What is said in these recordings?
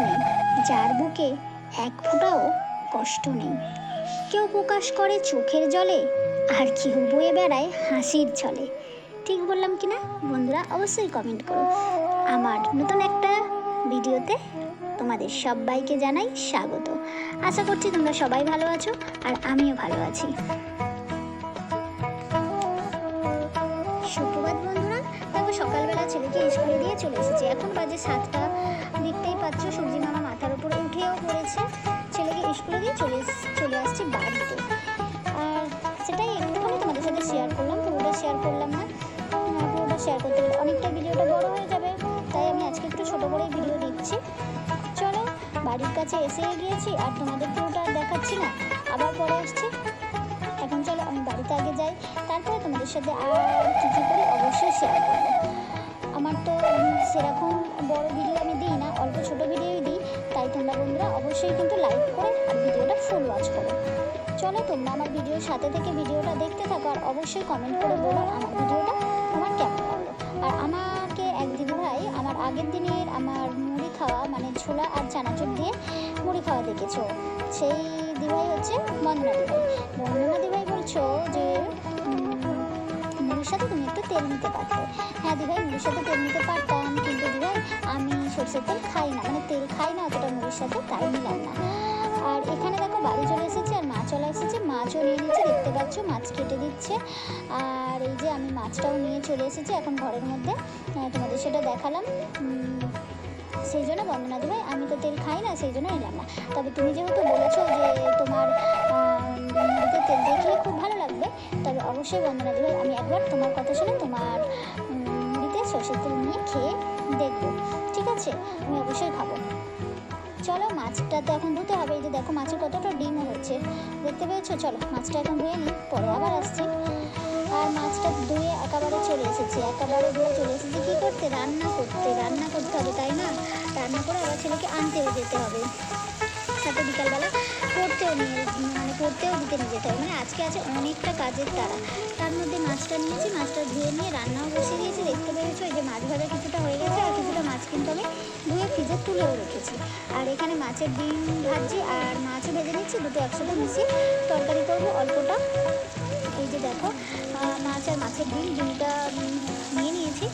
নেই যার বুকে এক ফোঁটাও কষ্ট নেই। কেউ প্রকাশ করে চোখের জলে, আর কেউ বয়ে বেড়ায় হাসির ছলে। ঠিক বললাম কি না? বন্ধুরা, অবশ্যই কমেন্ট করো। আমার নতুন একটা ভিডিওতে তোমাদের সবাইকে জানাই স্বাগত। আশা করছি তোমরা সবাই ভালো আছো, আর আমিও ভালো আছি। সকালবেলা ছেলেকে স্কুলে দিয়ে চলে এসেছি। এখন বাজে সাতটা। দেখতেই পাচ্ছ সবজি মামা মাথার উপরে উঠেও পড়েছে। ছেলেকে স্কুলে দিয়ে চলে চলে আসছি বাড়িতে। আর সেটাই একটুখানি তোমাদের সাথে শেয়ার করলাম। পুরোটা শেয়ার করলাম না। পুরোটা শেয়ার করতে গেলে অনেকটা ভিডিওটা বড় হয়ে যাবে। তাই আমি আজকে একটু ছোটো করেই ভিডিও দিচ্ছি। চলো, বাড়ির কাছে এসে গিয়েছি আর তোমাদের পুরোটা দেখাচ্ছি না। আবার পরে আসছি। বাড়িতে আগে যাই, তারপরে তোমাদের সাথে আর কী কী করি অবশ্যই শেয়ার করব। আমার তো সেরকম বড় ভিডিও আমি দিই না, অল্প ছোট ভিডিওই দিই, তাই তোমরা বন্ধুরা অবশ্যই কিন্তু লাইক করে আর ভিডিওটা ফুল ওয়াচ করো। চলো তোমরা আমার ভিডিওর সাথে থেকে ভিডিওটা দেখতে থাকো আর অবশ্যই কমেন্ট করে বলো আমার ভিডিওটা তোমার কেমন লাগল। আর আমাকে এক দিদি ভাই আমার আগের দিনের আমার মুড়ি খাওয়া মানে ছোলা আর চানাচুর দিয়ে মুড়ি খাওয়া দেখেছ। সেই দিভাই হচ্ছে বন্দনা দিভাই বন্দনা দিভাই বলছো যে মুড়ির সাথে তুমি একটু তেল নিতে পারতে। হ্যাঁ দিভাই মুড়ির সাথে তেল নিতে পারতাম, কিন্তু দিভাই, আমি সরষের তেল খাই না। মানে তেল খাই না অতটা মুড়ির সাথে, তাই নিলাম না। আর এখানে দেখো, বাড়ি চলে এসেছে আর মাছ চলে এসেছে। মাছও নিয়ে নিচ্ছে, দেখতে পাচ্ছ, মাছ কেটে দিচ্ছে। আর এই যে আমি মাছটাও নিয়ে চলে এসেছি, এখন ঘরের মধ্যে তোমাদের সেটা দেখালাম। সেই জন্য বন্দনা দিভাই আমি তো তেল খাই না, সেই জন্য নিলাম না। তবে তুমি যেহেতু বলেছ যে তোমার তেল দিয়ে খেলে খুব ভালো লাগবে, তবে অবশ্যই বন্দনা দিভাই আমি একবার তোমার কথা শুনে তোমার মুড়িতে সর্ষের তেল নিয়ে খেয়ে দেখব, ঠিক আছে? আমি অবশ্যই খাব। চলো, মাছটা তো এখন ধুতে হবে, এই যে দেখো মাছের কতটা ডিমও হচ্ছে, দেখতে পেয়েছ? চলো, মাছটা এখন ধুয়ে নিই পরে আবার আসছি। আর মাছটা ধুয়ে একেবারে চলে এসেছি, একেবারে ধুয়ে চলে এসেছি। কী করতে? রান্না করতে রান্না করতে হবে, তাই না? রান্না করে আবার ছেলেকে আনতেও যেতে হবে। সাথে বিকালবেলা পড়তেও নিয়ে মানে পড়তেও দিতে নিয়ে যেতে হবে। মানে আজকে আছে অনেকটা কাজের তারা তার মধ্যে মাছটা নিয়েছি, মাছটা ধুয়ে নিয়ে রান্নাও বসিয়ে দিয়েছি, দেখতে পেরেছ? এই যে মাছ ভাজা কিছুটা হয়ে গেছে আর কিছুটা মাছ কিন্তু আমি ধুয়ে ফ্রিজে তুলেও রেখেছি। আর এখানে মাছের ডিম ভাজছি আর মাছও ভেজে নিচ্ছি, দুটো একসাথে মিশিয়ে তরকারি করব অল্পটা। এই যে দেখো মাছ আর মাছের ডিম, ডিমটা নিয়ে নিয়েছি।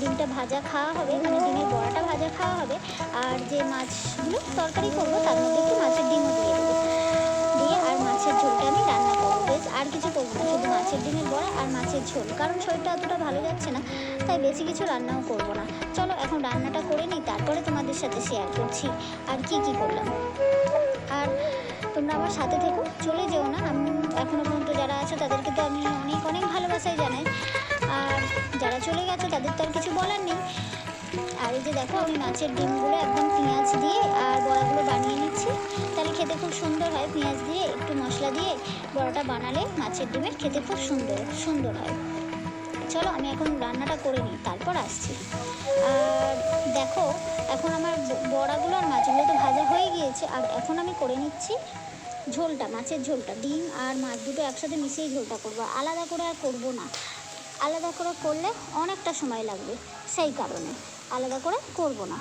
ডিমটা ভাজা খাওয়া হবে মানে ডিমের বড়াটা ভাজা খাওয়া হবে। আর যে মাছগুলো তরকারি করব, তার মধ্যে একটু মাছের ডিমও দিয়ে দেবো। দিয়ে আর মাছের ঝোলটা আমি রান্না করব। বেশ, আর কিছু করব না, শুধু মাছের ডিমের বড়া আর মাছের ঝোল। কারণ শরীরটা অতটা ভালো যাচ্ছে না, তাই বেশি কিছু রান্নাও করব না। চলো, এখন রান্নাটা করে নিই, তারপরে তোমাদের সাথে শেয়ার করছি আর কি কি করলাম। আর তোমরা আমার সাথে থেকো, চলে যেও না, আমি এখনও পর্যন্ত যারা আছো, তাদেরকে তো আমি অনেক অনেক ভালোবাসাই জানাই। আর যারা চলে গেছো, তাদের তো আর কিছু বলার নেই। আর এই যে দেখো, আমি মাছের ডিমগুলো একদম পেঁয়াজ দিয়ে আর বড়াগুলো বানিয়ে নিচ্ছি। তাহলে খেতে খুব সুন্দর হয় পেঁয়াজ দিয়ে, একটু মশলা দিয়ে বড়াটা বানালে মাছের ডিমের খেতে খুব সুন্দর সুন্দর হয়। চলো, আমি এখন রান্নাটা করে নিই, তারপর আসছি। আর দেখো, এখন আমার বড়াগুলো আর মাছগুলো তো ভাজা হয়ে গিয়েছে। আর এখন আমি করে নিচ্ছি ঝোলটা, মাছের ঝোলটা, ডিম আর মাছ দুটো একসাথে মিশিয়ে ঝোলটা করব। আলাদা করে আর করব না। আলাদা করে করলে অনেকটা সময় লাগবে সেই কারণে। আলাদা করে করব না।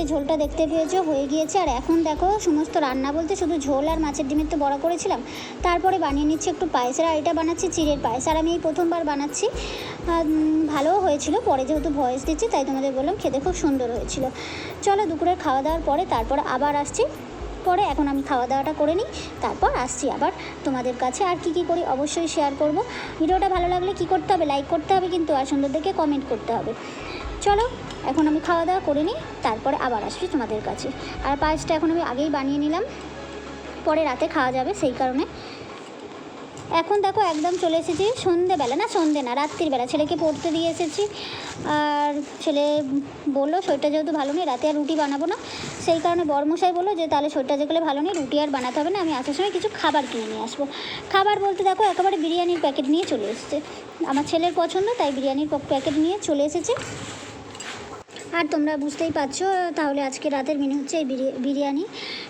যে ঝোলটা দেখতে পেয়েছ, হয়ে গিয়েছে। আর এখন দেখো, সমস্ত রান্না বলতে শুধু ঝোল আর মাছের ডিমের তো বড়া করেছিলাম। তারপরে বানিয়ে নিচ্ছি একটু পায়েসের আর এটা বানাচ্ছি চিড়ের পায়েস। আর আমি এই প্রথমবার বানাচ্ছি। ভালোও হয়েছিল। পরে যেহেতু ভয়েস দিচ্ছি, তাই তোমাদের বললাম খেতে খুব সুন্দর হয়েছিল। চলো দুপুরের খাওয়া দাওয়ার পরে তারপর আবার আসছি। পরে এখন আমি খাওয়া দাওয়াটা করে নিই। তারপর আসছি আবার তোমাদের কাছে। আর কি কি করি অবশ্যই শেয়ার করব। ভিডিওটা ভালো লাগলে কি করতে হবে লাইক করতে হবে কিন্তু, আর সুন্দর দেখে কমেন্ট করতে হবে। চলো, এখন আমি খাওয়া দাওয়া করে নিই, তারপরে আবার আসছি তোমাদের কাছে। আর পায়েসটা এখন আমি আগেই বানিয়ে নিলাম, পরে রাতে খাওয়া যাবে সেই কারণে। এখন দেখো একদম চলে এসেছি সন্ধেবেলা, না সন্ধে না রাত্রিবেলা ছেলেকে পড়তে দিয়ে এসেছি, আর ছেলে বলল, শরীরটা যেহেতু ভালো নেই, রাতে আর রুটি বানাবো না। সেই কারণে বরমশাই বলল যে, তাহলে শরীরটা যেগুলো ভালো নেই, রুটি আর বানাতে হবে না, আমি আসার সময় কিছু খাবার কিনে নিয়ে আসব। খাবার বলতে দেখো একেবারে বিরিয়ানির প্যাকেট নিয়ে চলে এসেছে। আমার ছেলের পছন্দ, তাই বিরিয়ানির প্যাকেট নিয়ে চলে এসেছে। আর তোমরা বুঝতেই পারছ, তাহলে আজকে রাতের মেনু হচ্ছে এই বিরি- বিরিয়ানি।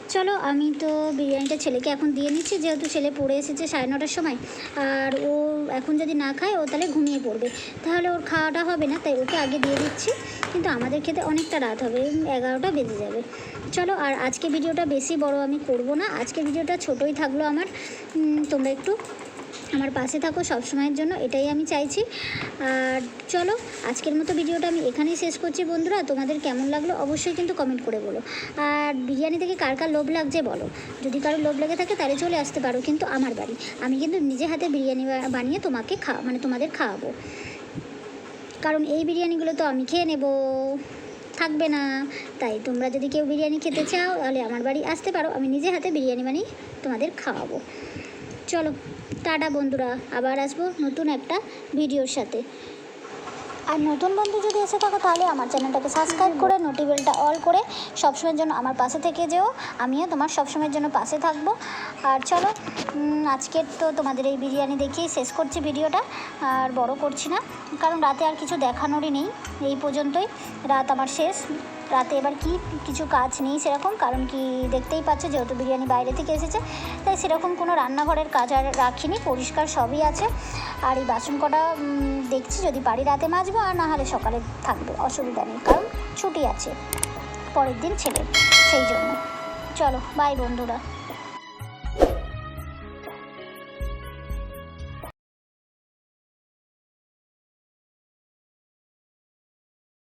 চলো, আমি তো বিরিয়ানিটা ছেলেকে এখন দিয়ে নিচ্ছি, যেহেতু ছেলে পড়ে এসেছে সাড়ে নটার সময়। আর ও এখন যদি না খায়, ও তাহলে ঘুমিয়ে পড়বে। তাহলে ওর খাওয়াটা হবে না, তাই ওকে আগে দিয়ে দিচ্ছি। কিন্তু আমাদের খেতে অনেকটা রাত হবে, এগারোটা বেজে যাবে। চলো, আর আজকে ভিডিওটা বেশি বড় আমি করব না। আজকে ভিডিওটা ছোটোই থাকল আমার। তোমরা একটু আমার পাশে থাকো সব সময়ের জন্য, এটাই আমি চাইছি। আর চলো, আজকের মতো ভিডিওটা আমি এখানেই শেষ করছি বন্ধুরা, তোমাদের কেমন লাগল অবশ্যই কিন্তু কমেন্ট করে বলো। আর বিরিয়ানি থেকে কার কার লোভ লাগছে বলো, যদি কারও লোভ লেগে থাকে তাহলে চলে আসতে পারো কিন্তু আমার বাড়ি, আমি কিন্তু নিজে হাতে বিরিয়ানি বানিয়ে তোমাকে খা মানে তোমাদের খাওয়াবো। কারণ এই বিরিয়ানিগুলো তো আমি খেয়ে নেব, থাকবে না, তাই তোমরা যদি কেউ বিরিয়ানি খেতে চাও তাহলে আমার বাড়ি আসতে পারো, আমি নিজে হাতে বিরিয়ানি বানিয়ে তোমাদের খাওয়াবো। চলো। টাটা বন্ধুরা, আবার আসব নতুন একটা ভিডিওর সাথে। আর নতুন বন্ধু যদি এসে থাকো, তাহলে আমার চ্যানেলটাকে সাবস্ক্রাইব করে নোটিবেলটা অল করে, সবসময়ের জন্য আমার পাশে থেকে যেও। আমিও তোমার সবসময়ের জন্য পাশে থাকব। আর চলো আজকের তো তোমাদের এই বিরিয়ানি দেখিয়েই শেষ করছি ভিডিওটা। আর বড় করছি না, কারণ রাতে আর কিছু দেখানোরই নেই, এই পর্যন্তই। রাত আমার শেষ। রাতে এবার কি কিছু কাজ নেই সেরকম, কারণ কি দেখতেই পাচ্ছ যেহেতু বিরিয়ানি বাইরে থেকে এসেছে, তাই সেরকম কোনো রান্নাঘরের কাজ আর রাখিনি, পরিষ্কার সবই আছে। আর এই বাসন কটা দেখছি যদি পারি রাতে মাজবো, আর না হলে সকালে থাকবে, অসুবিধা নেই, কারণ ছুটি আছে, পরের দিন ছেলে, সেই জন্য। চলো বাই বন্ধুরা।